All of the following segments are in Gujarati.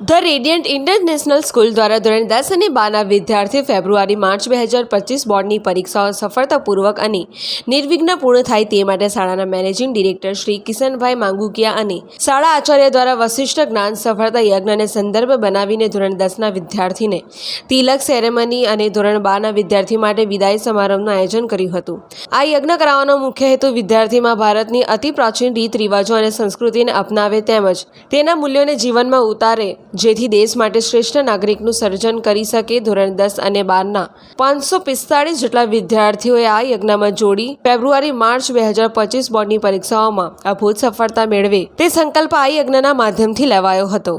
ધ રેડિયન્ટ ઇન્ટરનેશનલ સ્કૂલ દ્વારા ધોરણ દસ અને બારના વિદ્યાર્થીઓ ફેબ્રુઆરી માર્ચ બે હજાર પચીસ બોર્ડની પરીક્ષાઓ સફળતાપૂર્વક અને નિર્વિઘ્ન પૂર્ણ થાય તે માટે શાળાના મેનેજિંગ ડિરેક્ટર શ્રી કિશનભાઈ માંગુકિયા અને શાળા આચાર્ય દ્વારા વશિષ્ઠ જ્ઞાન સફળતા યજ્ઞને સંદર્ભ બનાવીને ધોરણ દસના વિદ્યાર્થીને તિલક સેરેમની અને ધોરણ બારના વિદ્યાર્થી માટે વિદાય સમારંભનું આયોજન કર્યું હતું. આ યજ્ઞ કરાવવાનો મુખ્ય હેતુ વિદ્યાર્થીમાં ભારતની અતિ પ્રાચીન રીત રિવાજો અને સંસ્કૃતિને અપનાવે તેમજ તેના મૂલ્યોને જીવનમાં ઉતારે જેથી દેશ માટે શ્રેષ્ઠ નાગરિકનું સર્જન કરી શકે ધોરણ દસ અને બારના. પાંચસો પિસ્તાળીસ જેટલા વિદ્યાર્થીઓએ આ યજ્ઞમાં જોડી ફેબ્રુઆરી, માર્ચ બે હજાર પચીસ બોર્ડની પરીક્ષાઓમાં અભૂત સફળતા મેળવે. તે સંકલ્પ આ યજ્ઞના માધ્યમથી લેવાયો હતો.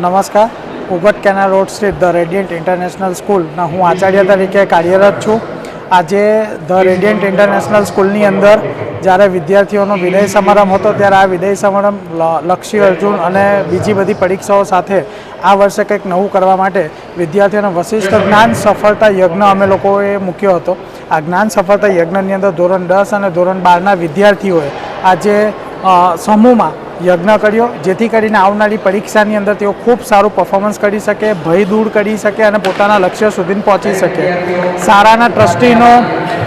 નમસ્કાર. ઉગટ કેનાલ રોડ સ્થિત ધ રેડિયન્ટ ઇન્ટરનેશનલ સ્કૂલના હું આચાર્ય તરીકે કાર્યરત છું. આજે ધ રેડિયન્ટ ઇન્ટરનેશનલ સ્કૂલની અંદર જ્યારે વિદ્યાર્થીઓનો વિદાય સમારંભ હતો ત્યારે આ વિદાય સમારંભ લક્ષી અર્જુન અને બીજી બધી પરીક્ષાઓ સાથે આ વર્ષે કંઈક નવું કરવા માટે વિદ્યાર્થીઓને વશિષ્ઠ જ્ઞાન સફળતા યજ્ઞ અમે લોકોએ મૂક્યો હતો. આ જ્ઞાન સફળતા યજ્ઞની અંદર ધોરણ દસ અને ધોરણ બારના વિદ્યાર્થીઓએ આજે સમૂહમાં યજ્ઞ કર્યો. જેથી કરીને આવનારી પરીક્ષાની અંદર તેઓ ખૂબ સારું પરફોર્મન્સ કરી શકે, ભય દૂર કરી શકે અને પોતાના લક્ષ્ય સુધી પહોંચી શકે. શાળાના ટ્રસ્ટીનો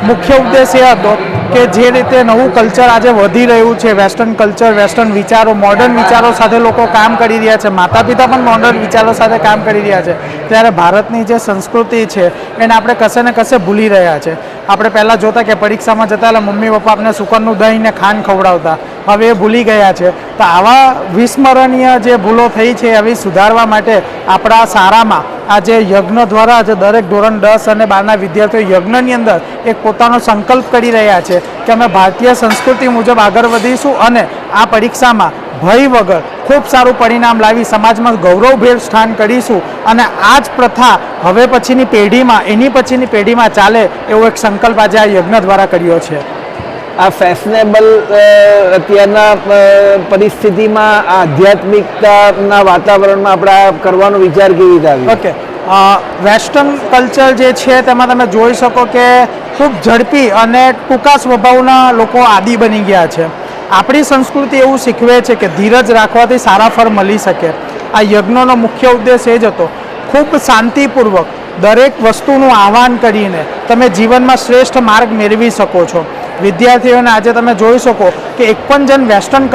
મુખ્ય ઉદ્દેશ એ હતો કે જે રીતે નવું કલ્ચર આજે વધી રહ્યું છે, વેસ્ટર્ન કલ્ચર, વેસ્ટર્ન વિચારો મોડર્ન વિચારો સાથે લોકો કામ કરી રહ્યા છે માતા પિતા પણ મોડર્ન વિચારો સાથે કામ કરી રહ્યા છે. ત્યારે ભારતની જે સંસ્કૃતિ છે, એને આપણે કશે ને કશે ભૂલી રહ્યા છે. આપણે પહેલાં જોતા કે પરીક્ષામાં જતા એટલે મમ્મી પપ્પા આપણે સુકનનું દહીં ને ખાંડ ખવડાવતા. હવે એ ભૂલી ગયા છે. તો આવા વિસ્મરણીય જે ભૂલો થઈ છે એવી સુધારવા માટે આપણા શાળામાં આજે યજ્ઞ દ્વારા આજે દરેક ધોરણ દસ અને બારના વિદ્યાર્થીઓ યજ્ઞની અંદર એક પોતાનો સંકલ્પ કરી રહ્યા છે કે અમે ભારતીય સંસ્કૃતિ મુજબ આગળ વધીશું અને આ પરીક્ષામાં ભય વગર ખૂબ સારું પરિણામ લાવી સમાજમાં ગૌરવભેર સ્થાન કરીશું અને આ જ પ્રથા હવે પછીની પેઢીમાં, એની પછીની પેઢીમાં ચાલે એવો એક સંકલ્પ આજે આ યજ્ઞ દ્વારા કર્યો છે. આ ફેશનેબલ અત્યારના પરિસ્થિતિમાં આધ્યાત્મિકતાના વાતાવરણમાં આપણે કરવાનો વિચાર કેવી રીતે આવ્યો? ઓકે. વેસ્ટર્ન કલ્ચર જે છે તેમાં તમે જોઈ શકો કે ખૂબ ઝડપી અને ટૂંકા સ્વભાવના લોકો આદિ બની ગયા છે. આપણી સંસ્કૃતિ એવું શીખવે છે કે ધીરજ રાખવાથી સારા ફળ મળી શકે. આ યજ્ઞનો મુખ્ય ઉદ્દેશ એ જ હતો. ખૂબ શાંતિપૂર્વક દરેક વસ્તુનું આહવાન કરીને તમે જીવનમાં શ્રેષ્ઠ માર્ગ મેળવી શકો છો. વિદ્યાર્થીઓને આજે તમે જોઈ શકો કે એક પણ જણ વેસ્ટર્ન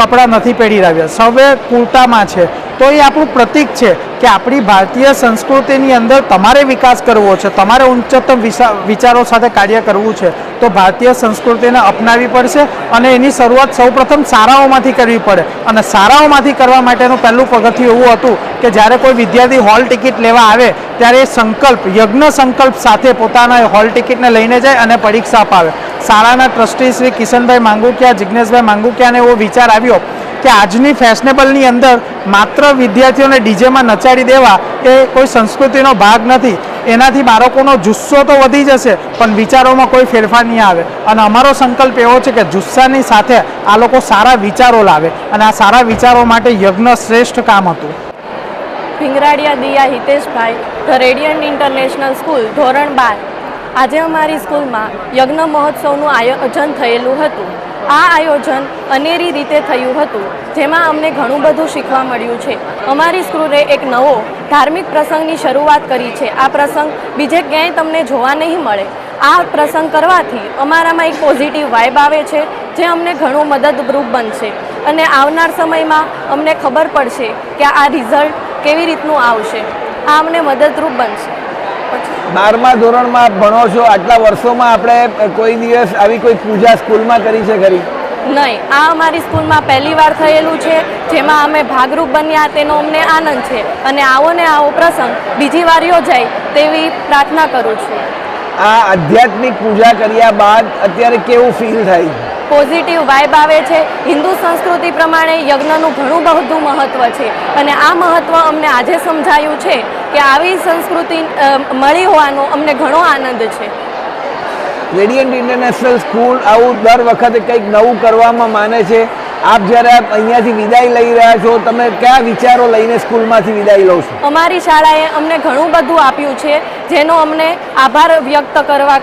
કપડાં નથી પહેરી રહ્યા. સૌએ કુર્તામાં છે. તો એ આપણું પ્રતીક છે કે આપણી ભારતીય સંસ્કૃતિની અંદર તમારે વિકાસ કરવો છે. તમારે ઉચ્ચતમ વિચારો સાથે કાર્ય કરવું છે. તો ભારતીય સંસ્કૃતિને અપનાવી પડશે અને એની શરૂઆત સૌપ્રથમ શાળાઓમાંથી કરવી પડે. અને શાળાઓમાંથી કરવા માટેનું પહેલું પગથિયું એવું હતું કે જ્યારે કોઈ વિદ્યાર્થી હોલ ટિકિટ લેવા આવે, ત્યારે એ સંકલ્પ, યજ્ઞ સંકલ્પ સાથે પોતાના હોલ ટિકિટને લઈને જાય અને પરીક્ષા અપાવે શાળાના ટ્રસ્ટી શ્રી કિશનભાઈ માંગુકિયા જિજ્ઞેશભાઈ માંગુકિયાને એવો વિચાર આવ્યો કે આજની ફેશનેબલની અંદર માત્ર વિદ્યાર્થીઓને ડીજેમાં નચાડી દેવા એ કોઈ સંસ્કૃતિનો ભાગ નથી. એનાથી બાળકોનો જુસ્સો તો વધી જશે, પણ વિચારોમાં કોઈ ફેરફાર નહીં આવે. અને અમારો સંકલ્પ એવો છે કે જુસ્સાની સાથે આ લોકો સારા વિચારો લાવે અને આ સારા વિચારો માટે યજ્ઞ શ્રેષ્ઠ કામ હતું. Bhingradiya Diya Hiteshbhai, the radiant international school, ધોરણ બાર. આજે અમારી સ્કૂલમાં યજ્ઞ મહોત્સવનું આયોજન થયેલું હતું. આ આયોજન અનેરી રીતે થયું હતું, જેમાં અમને ઘણું બધું શીખવા મળ્યું છે. અમારી સ્કૂલે એક નવો, ધાર્મિક પ્રસંગની શરૂઆત કરી છે. આ પ્રસંગ બીજે ક્યાંય તમને જોવા નહીં મળે. આ પ્રસંગ કરવાથી અમારામાં એક પોઝિટિવ વાઇબ આવે છે, જે અમને ઘણું મદદરૂપ બનશે. અને આવનાર સમયમાં અમને ખબર પડશે કે આ રિઝલ્ટ કેવી રીતનું આવશે. આ અમને મદદરૂપ બનશે. બારમા ધોરણમાં ભણો છો આટલા વર્ષોમાં આપણે કોઈ દિવસ આવી કોઈ પૂજા સ્કૂલમાં કરી છે ખરી? નહીં આ અમારી સ્કૂલમાં પહેલી વાર થયેલું છે જેમાં અમે ભાગરૂપ બન્યા તેનો અમને આનંદ છે. અને આવો ને આવો પ્રસંગ બીજી વાર યોજાય તેવી પ્રાર્થના કરું છું. આ આધ્યાત્મિક પૂજા કર્યા બાદ અત્યારે કેવું ફીલ થાય? પોઝિટિવ વાઇબ આવે છે. હિન્દુ સંસ્કૃતિ પ્રમાણે યજ્ઞનું ઘણું બધું મહત્ત્વ છે. અને આ મહત્ત્વ અમને આજે સમજાયું છે કે આવી સંસ્કૃતિ મળી હોવાનો અમને ઘણો આનંદ છે. રેડિયન્ટ ઇન્ટરનેશનલ સ્કૂલ આવું દર વખતે કંઈક નવું કરવામાં માને છે. આપ જ્યારે અહીંયાથી વિદાય લઈ રહ્યા છો, તમે કયા વિચારો લઈને સ્કૂલમાંથી વિદાય લો છો? અમારી શાળાએ અમને ઘણું બધું આપ્યું છે, જેનો અમને આભાર વ્યક્ત કરવા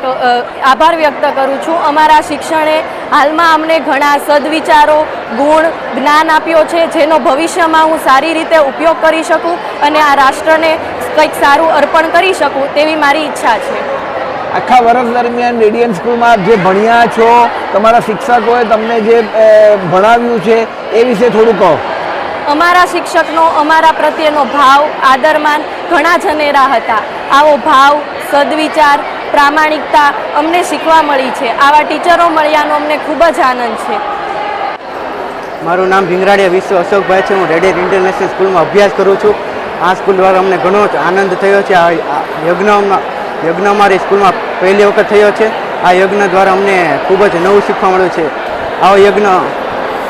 આભાર વ્યક્ત કરું છું. અમારા શિક્ષણે હાલમાં અમને ઘણા સદવિચારો, ગુણ, જ્ઞાન આપ્યો છે, જેનો ભવિષ્યમાં હું સારી રીતે ઉપયોગ કરી શકું અને આ રાષ્ટ્રને કંઈક સારું અર્પણ કરી શકું તેવી મારી ઈચ્છા છે. આખા વર્ષ દરમિયાન રેડિયન સ્કૂલમાં જે ભણ્યા છો તમારા શિક્ષકોએ તમને જે ભણાવ્યું છે એ વિશે થોડું કહો. અમારા શિક્ષકનો અમારા પ્રત્યેનો ભાવ આદરમાન ઘણા જનેરા હતા. આવો ભાવ સદવિચાર પ્રામાણિકતા અમને શીખવા મળી છે. આવા ટીચરો મળ્યાનો અમને ખૂબ જ આનંદ છે. મારું નામ ભીંગરાડિયા વિશ્વ અશોકભાઈ છે. હું રેડિયન ઇન્ટરનેશનલ સ્કૂલમાં અભ્યાસ કરું છું. આ સ્કૂલ દ્વારા અમને ઘણો જ આનંદ થયો છે. આ આ યજ્ઞમાં યજ્ઞ અમારી સ્કૂલમાં પહેલી વખત થયો છે. આ યજ્ઞ દ્વારા અમને ખૂબ જ નવું શીખવા મળ્યું છે. આવો યજ્ઞ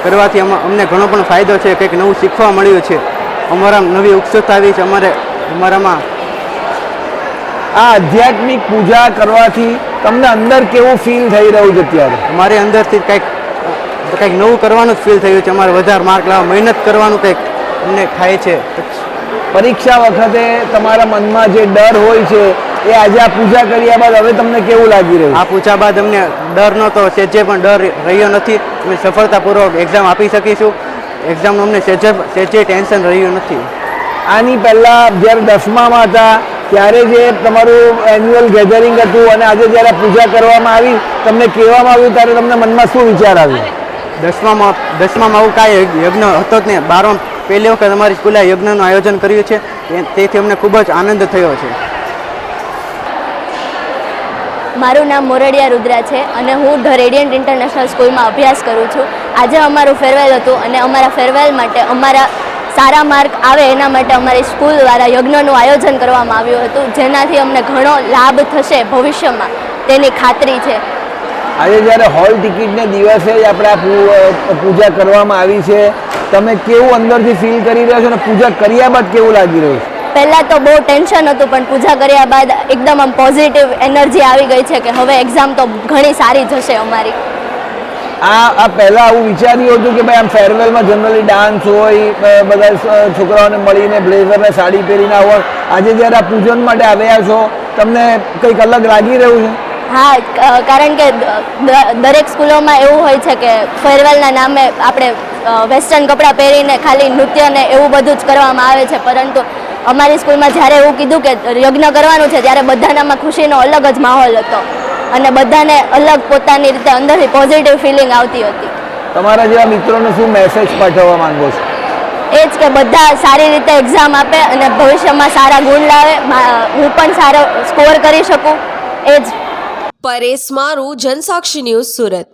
કરવાથી અમ- અમને ઘણો પણ ફાયદો છે કંઈક નવું શીખવા મળ્યું છે. અમારામાં નવી ઉત્સુકતા આવી છે. અમારે અમારામાં આ આધ્યાત્મિક પૂજા કરવાથી તમને અંદર કેવું ફીલ થઈ રહ્યું છે અત્યારે? અમારી અંદરથી કંઈક કંઈક નવું કરવાનું જ ફીલ થયું છે. અમારે વધારે માર્ક લાવવા મહેનત કરવાનું કંઈક અમને થાય છે. પરીક્ષા વખતે તમારા મનમાં જે ડર હોય છે એ આજે આ પૂજા કર્યા બાદ હવે તમને કેવું લાગી રહ્યું? આ પૂછા બાદ અમને ડર નહોતો સેજે પણ ડર રહ્યો નથી. અમે સફળતાપૂર્વક એક્ઝામ આપી શકીશું. એક્ઝામનું અમને સેજે સેજે ટેન્શન રહ્યું નથી. આની પહેલાં જ્યારે દસમામાં હતા ત્યારે જે તમારું એન્યુઅલ ગેધરિંગ હતું અને આજે જ્યારે પૂજા કરવામાં આવી તમને કહેવામાં આવ્યું ત્યારે તમને મનમાં શું વિચાર આવ્યો? દસમામાં દસમામાં આવું કાંઈ યજ્ઞ હતો જ નહીં. બારમા પહેલી વખત અમારી સ્કૂલે યજ્ઞનું આયોજન કર્યું છે. તેથી અમને ખૂબ જ આનંદ થયો છે. મારું નામ મોરડિયા રુદ્રા છે અને હું ધ રેડિયન્ટ ઇન્ટરનેશનલ સ્કૂલમાં અભ્યાસ કરું છું. આજે અમારું ફેરવેલ હતું અને અમારા ફેરવેલ માટે અમારા સારા માર્ક આવે એના માટે અમારી સ્કૂલ દ્વારા યજ્ઞનું આયોજન કરવામાં આવ્યું હતું, જેનાથી અમને ઘણો લાભ થશે ભવિષ્યમાં. તેની ખાતરી છે. આજે જ્યારે હોલ ટિકિટને દિવસે જ આપણે પૂજા કરવામાં આવી છે, તમે કેવું અંદરથી ફીલ કરી રહ્યા છો અને પૂજા કર્યા બાદ કેવું લાગી રહ્યું છે? પહેલાં તો બહુ ટેન્શન હતું પણ પૂજા કર્યા બાદ એકદમ આમ પોઝિટિવ એનર્જી આવી ગઈ છે કે હવે એક્ઝામ તો ઘણી સારી જશે અમારી. આ આ પહેલાં આવું વિચાર્યું હતું કે ભાઈ આમ ફેરવેલમાં જનરલી ડાન્સ હોય બધા છોકરાઓને મળીને બ્લેઝરને સાડી પહેરીને આવો. આજે જ્યારે આ પૂજન માટે આવ્યા છો તમને કંઈક અલગ લાગી રહ્યું છે? હા કારણ કે દરેક સ્કૂલોમાં એવું હોય છે કે ફેરવેલના નામે આપણે વેસ્ટર્ન કપડાં પહેરીને ખાલી નૃત્ય ને એવું બધું જ કરવામાં આવે છે પરંતુ અમારી સ્કૂલમાં જ્યારે એવું કીધું કે યજ્ઞ કરવાનું છે ત્યારે બધાનામાં ખુશીનો અલગ જ માહોલ હતો. અને બધાને અલગ પોતાની રીતે અંદરથી પોઝિટિવ ફિલિંગ આવતી હતી. તમારા જેવા મિત્રોને શું મેસેજ પાઠવવા માંગો છો? એ જ કે બધા સારી રીતે એક્ઝામ આપે અને ભવિષ્યમાં સારા ગુણ લાવે. હું પણ સારો સ્કોર કરી શકું. એ જ પરેશ મારું જનસાક્ષી ન્યૂઝ સુરત.